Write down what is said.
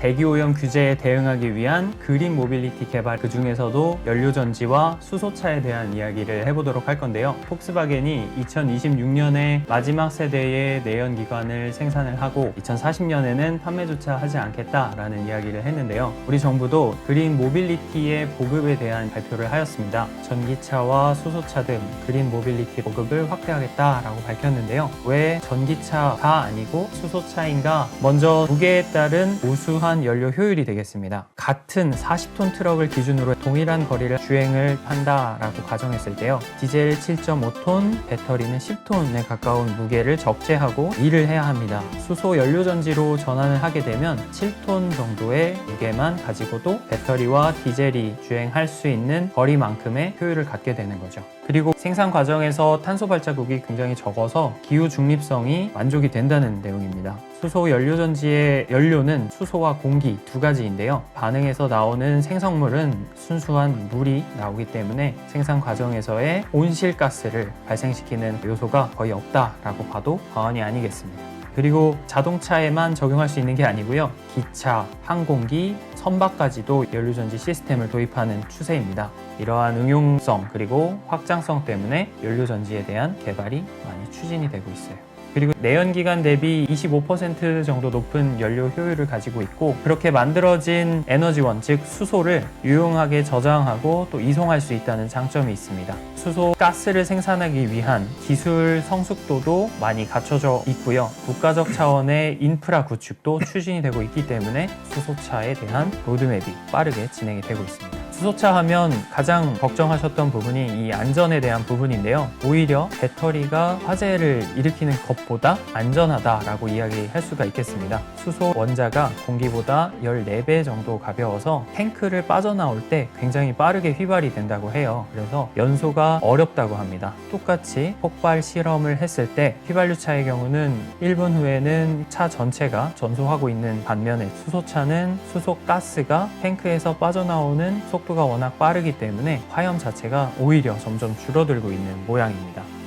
대기오염 규제에 대응하기 위한 그린 모빌리티 개발 그 중에서도 연료 전지와 수소차에 대한 이야기를 해보도록 할 건데요. 폭스바겐이 2026년에 마지막 세대의 내연기관을 생산을 하고 2040년에는 판매조차 하지 않겠다라는 이야기를 했는데요. 우리 정부도 그린 모빌리티의 보급에 대한 발표를 하였습니다. 전기차와 수소차 등 그린 모빌리티 보급을 확대하겠다라고 밝혔는데요. 왜 전기차가 아니고 수소차인가? 먼저 무게에 따른 우수한 연료 효율이 되겠습니다. 같은 40톤 트럭을 기준으로 동일한 거리를 주행을 한다라고 가정했을 때요. 디젤 7.5톤, 배터리는 10톤에 가까운 무게를 적재하고 일을 해야 합니다. 수소 연료 전지로 전환을 하게 되면 7톤 정도의 무게만 가지고도 배터리와 디젤이 주행할 수 있는 거리만큼의 효율을 갖게 되는 거죠. 그리고 생산 과정에서 탄소 발자국이 굉장히 적어서 기후 중립성이 만족이 된다는 내용입니다. 수소 연료 전지의 연료는 수소와 공기 두 가지인데요. 반응에서 나오는 생성물은 순수한 물이 나오기 때문에 생산 과정에서의 온실가스를 발생시키는 요소가 거의 없다라고 봐도 과언이 아니겠습니다. 그리고 자동차에만 적용할 수 있는 게 아니고요. 기차, 항공기, 선박까지도 연료전지 시스템을 도입하는 추세입니다. 이러한 응용성 그리고 확장성 때문에 연료전지에 대한 개발이 많이 추진이 되고 있어요. 그리고 내연기관 대비 25% 정도 높은 연료 효율을 가지고 있고 그렇게 만들어진 에너지원 즉 수소를 유용하게 저장하고 또 이송할 수 있다는 장점이 있습니다. 수소 가스를 생산하기 위한 기술 성숙도도 많이 갖춰져 있고요. 국가적 차원의 인프라 구축도 추진이 되고 있기 때문에 수소차에 대한 로드맵이 빠르게 진행이 되고 있습니다. 수소차 하면 가장 걱정하셨던 부분이 이 안전에 대한 부분인데요. 오히려 배터리가 화재를 일으키는 것보다 안전하다라고 이야기할 수가 있겠습니다. 수소 원자가 공기보다 14배 정도 가벼워서 탱크를 빠져나올 때 굉장히 빠르게 휘발이 된다고 해요. 그래서 연소가 어렵다고 합니다. 똑같이 폭발 실험을 했을 때 휘발유차의 경우는 1분 후에는 차 전체가 전소하고 있는 반면에 수소차는 수소 가스가 탱크에서 빠져나오는 속도가 워낙 빠르기 때문에 화염 자체가 오히려 점점 줄어들고 있는 모양입니다.